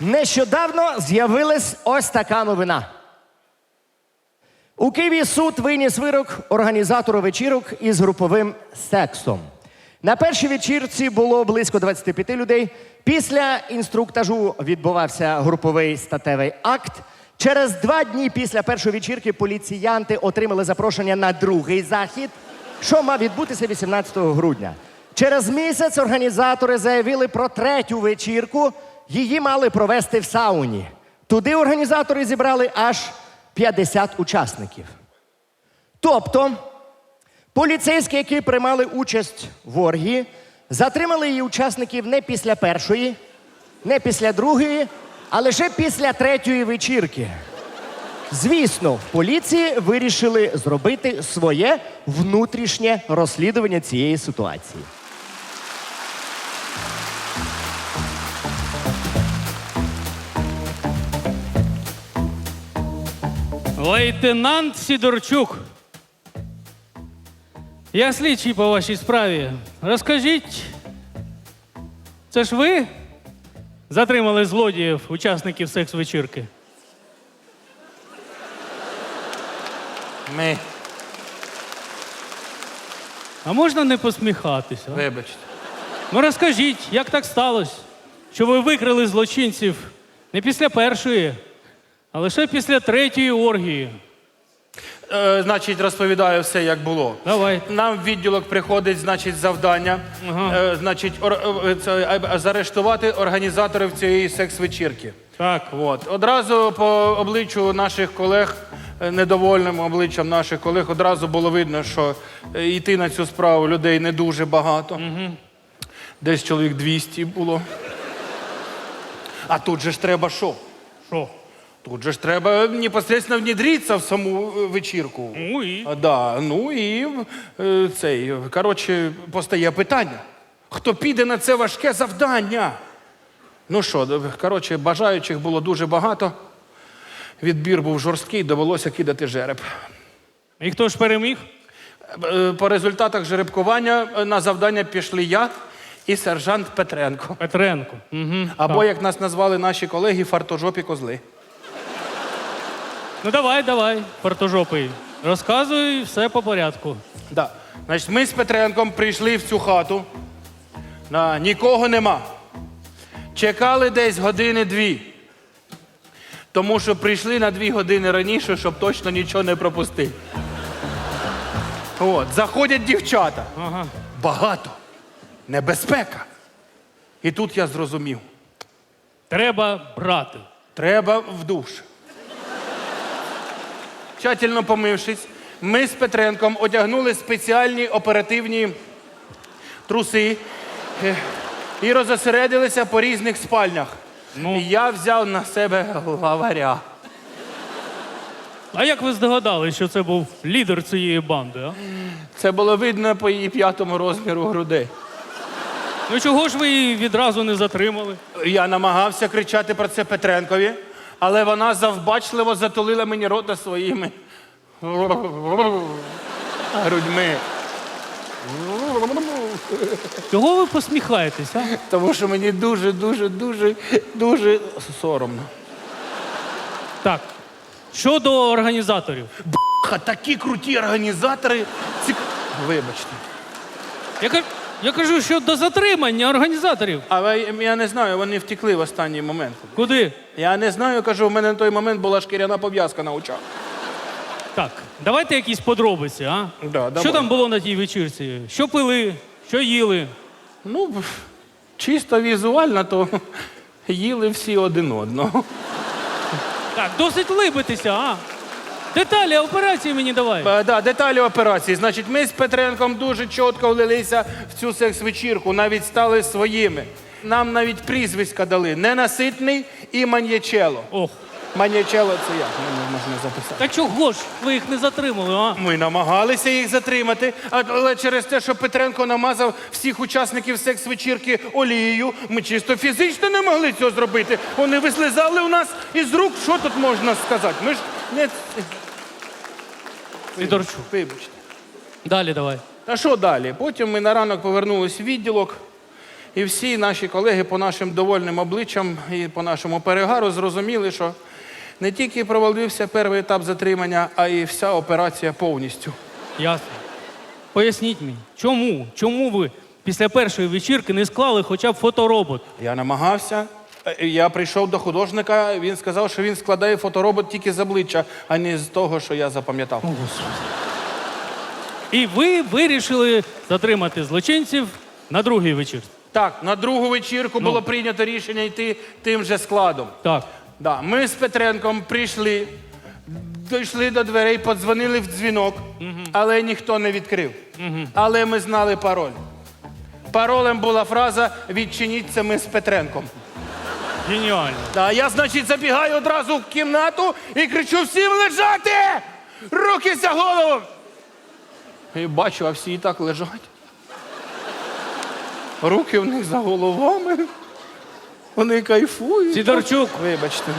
Нещодавно з'явилась ось така новина. У Києві суд виніс вирок організатору вечірок із груповим сексом. На першій вечірці було близько 25 людей. Після інструктажу відбувався груповий статевий акт. Через два дні після першої вечірки поліціянти отримали запрошення на другий захід, що мав відбутися 18 грудня. Через місяць організатори заявили про третю вечірку. Її мали провести в сауні. Туди організатори зібрали аж 50 учасників. Тобто, поліцейські, які приймали участь в оргії, затримали її учасників не після першої, не після другої, а лише після третьої вечірки. Звісно, в поліції вирішили зробити своє внутрішнє розслідування цієї ситуації. Лейтенант Сідорчук. Я слідчий по вашій справі. Розкажіть, це ж ви затримали злодіїв, учасників секс-вечірки? Ми, А можна не посміхатися? а? вибачте. Ну розкажіть, як так сталося, що ви викрили злочинців не після першої, а лише після третьої оргії. Е, значить, розповідаю все, як було. Давай. Нам в відділок приходить, значить, завдання. Ага. Е, значить, ор- е, це, е, заарештувати організаторів цієї секс-вечірки. Так. От. Одразу по обличчю наших колег, е, недовольним обличчям наших колег, одразу було видно, що е, йти на цю справу людей не дуже багато. Угу. Десь чоловік 200 було. А тут же ж треба що? Що? Тут же ж треба непосредственно внедритися в саму е, вечірку. Ну і? А, да, ну і е, цей, коротше, постає питання. Хто піде на це важке завдання? Ну що, коротше, бажаючих було дуже багато. Відбір був жорсткий, довелося кидати жереб. І хто ж переміг? Е, По результатах жеребкування е, на завдання пішли я і сержант Петренко. Петренко. Угу. Або, як нас назвали наші колеги, фартожопі козли. Ну давай, давай, портожопий. Розказуй все по порядку. Да. Значить, ми з Петренком прийшли в цю хату. Да, нікого нема. Чекали десь години-дві. Тому що прийшли на дві години раніше, щоб точно нічого не пропустити. От, заходять дівчата. Ага. Багато. Небезпека. І тут я зрозумів: Треба брати. треба в душ. Тщательно помившись, ми з Петренком одягнули спеціальні оперативні труси е, і розосередилися по різних спальнях. Ну. Я взяв на себе главаря. А як ви здогадались, що це був лідер цієї банди? А? Це було видно по її п'ятому розміру грудей. Ну чого ж ви її відразу не затримали? Я намагався кричати про це Петренкові, але вона завбачливо затулила мені рота своїми грудьми. Чого ви посміхаєтесь? А? Тому що мені дуже, дуже, дуже, дуже соромно. Так. Щодо організаторів. Ха, такі круті організатори. Цік... Вибачте. Я, я кажу, що до затримання організаторів. Але я не знаю, вони втекли в останній момент. Куди? Я не знаю, кажу, в мене на той момент була шкіряна пов'язка на очах. Так, давайте якісь подробиці, а? Да, що давай. там було на тій вечірці? Що пили, що їли? Ну, чисто візуально, то їли всі один одного. Так, досить либитися, а? Деталі операції мені давай. Е, Да, деталі операції. Значить, ми з Петренком дуже чітко влилися в цю секс-вечірку, навіть стали своїми. Нам навіть прізвиська дали ненаситний і маньячело. Ох. Маньячело це як? Мене можна записати. Та чого ж ви їх не затримали, а? Ми намагалися їх затримати, а- але через те, що Петренко намазав всіх учасників секс-вечірки олією, ми чисто фізично не могли цього зробити. Вони вислизали у нас із рук. Що тут можна сказати? Ми ж не Сидорчук. вибачте. Далі давай. А що далі? Потім ми на ранок повернулись в відділок. І всі наші колеги по нашим довольним обличчям і по нашому перегару зрозуміли, що не тільки провалився перший етап затримання, а й вся операція повністю. Ясно. Поясніть мені, чому? Чому ви після першої вечірки не склали хоча б фоторобот? Я намагався. Е, Я прийшов до художника, він сказав, що він складає фоторобот тільки з обличчя, а не з того, що я запам'ятав. І ви вирішили затримати злочинців на другій вечірці. Так, на другу вечірку було прийнято рішення йти тим же складом. Так. Да, ми з Петренком прийшли, дійшли до дверей, подзвонили в дзвінок, але ніхто не відкрив. Але ми знали пароль. Паролем була фраза Відчиніться ми з Петренком. Геніально. Да, я, значить, забігаю одразу в кімнату і кричу всім лежати! Руки за голову! І бачу, а всі і так лежать. Руки в них за головами. Вони кайфують. Сідорчук, Вибачте.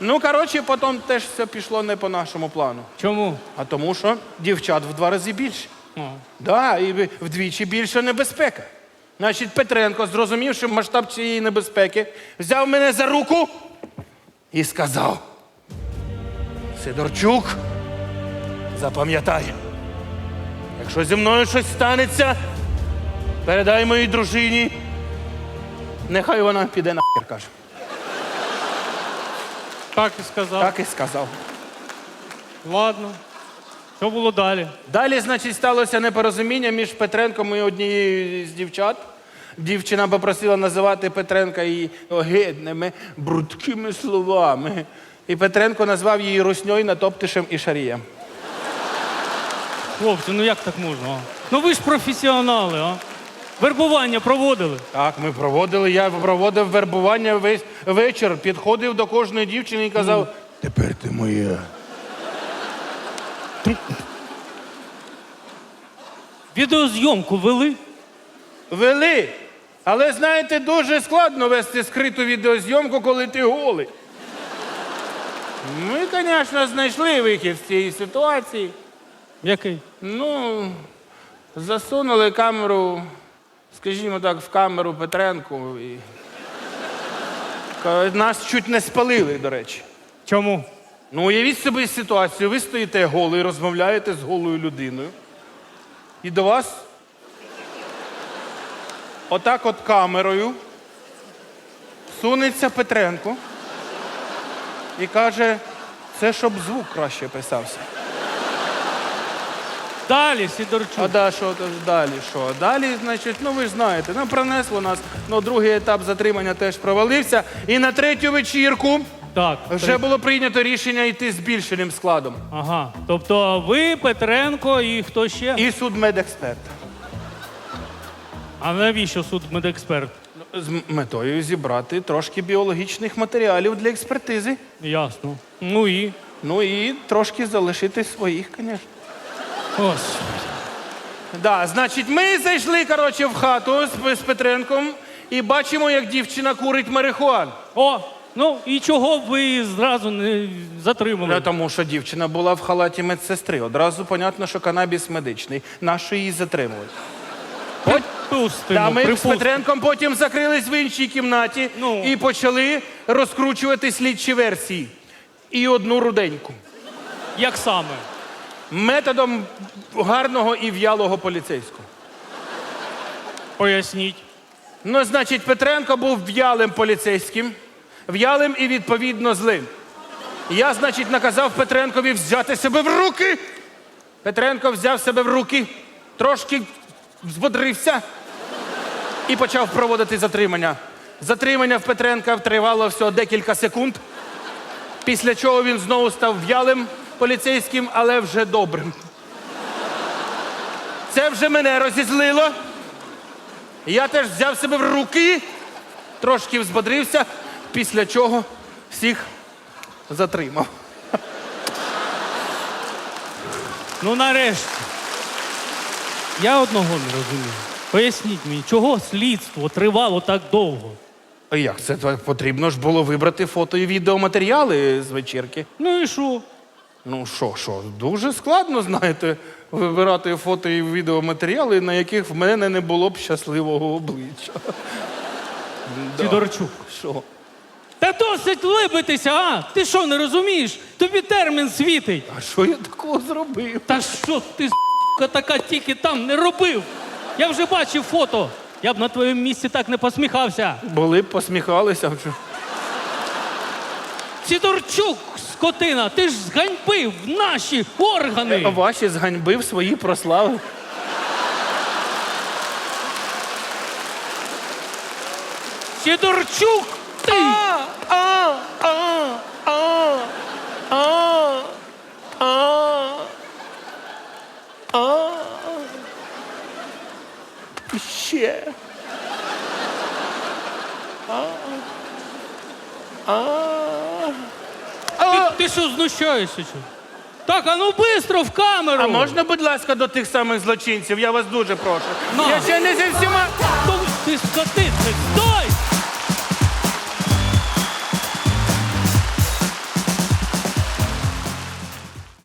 Ну, коротше, потім теж все пішло не по нашому плану. чому? А тому, що дівчат в два рази більше. О. Да, і вдвічі більша небезпека. Значить, Петренко, зрозумівши масштаб цієї небезпеки, взяв мене за руку і сказав: Сидорчук, запам'ятай, якщо зі мною щось станеться, передай моїй дружині. Нехай вона піде на каже. Так і сказав. Так і сказав. Ладно. Що було далі? Далі, значить, сталося непорозуміння між Петренком і однією з дівчат. Дівчина попросила називати Петренка її огидними, брудкими словами. І Петренко назвав її русньою, натоптишем і шарієм. Хлопці, ну як так можна? А? Ну ви ж професіонали, а? Вербування проводили. Так, ми проводили. Я проводив вербування весь вечір, підходив до кожної дівчини і казав: Тепер ти моя. Відеозйомку вели. Вели. Але знаєте, дуже складно вести скриту відеозйомку, коли ти голий. Ми, звісно, знайшли вихід з цієї ситуації. Який? Ну, засунули камеру, скажімо так, в камеру Петренку. І... Нас чуть не спалили, до речі. Чому? Ну, уявіть собі ситуацію, ви стоїте голий, розмовляєте з голою людиною. І до вас отак от камерою сунеться Петренко і каже, це щоб звук краще писався. Далі, Сідорчук. А да, що далі? Що? Далі, значить, ну ви ж знаєте, ну пронесло нас. Ну, другий етап затримання теж провалився. І на третю вечірку Так. вже було прийнято рішення йти збільшеним складом. Ага. Тобто ви, Петренко і хто ще? І судмедексперт. А навіщо суд медексперт? З метою зібрати трошки біологічних матеріалів для експертизи. Ясно. Ну і. Ну і трошки залишити своїх, звісно. Да, значить, ми зайшли коротше, в хату з, з Петренком і бачимо, як дівчина курить марихуан. О, ну і чого ви зразу не затримали? Тому що дівчина була в халаті медсестри. Одразу понятно, що канабіс медичний. Нащо її? Припустимо, Та ми з припустимо. Петренком потім закрились в іншій кімнаті Ну. і почали розкручувати слідчі версії. І одну руденьку. Як саме? Методом гарного і в'ялого поліцейського. Поясніть. Ну, значить, Петренко був в'ялим поліцейським, в'ялим і відповідно злим. Я, значить, наказав Петренкові взяти себе в руки. Петренко взяв себе в руки, трошки збодрився і почав проводити затримання. Затримання в Петренка тривало всього декілька секунд, після чого він знову став в'ялим поліцейським, але вже добрим. Це вже мене розізлило. Я теж взяв себе в руки, трошки взбодрився, після чого всіх затримав. Ну нарешті. Я одного не розумію. Поясніть мені, чого слідство тривало так довго? А як це так потрібно ж було вибрати фото і відеоматеріали з вечірки? Ну і що? Ну що, що, дуже складно, знаєте, вибирати фото і відеоматеріали, на яких в мене не було б щасливого обличчя. Сідорчук. Що? Та досить либитися, а? Ти що, не розумієш? Тобі термін світить. А що я такого зробив? Та що ти, с**ка, така тільки там не робив? Я вже бачив фото. Я б на твоєму місці так не посміхався. Були б посміхалися вже. Сідорчук, скотина, ти ж зганьбив наші органи. А ваші зганьбив свої прослави. Сідорчук, ти! Ще. Ти, ти що знущаєшся? Чи? Так, а ну бистро в камеру! А можна, будь ласка, до тих самих злочинців? Я вас дуже прошу. На. Я ще не зі всіма. Ти скотиться. стой!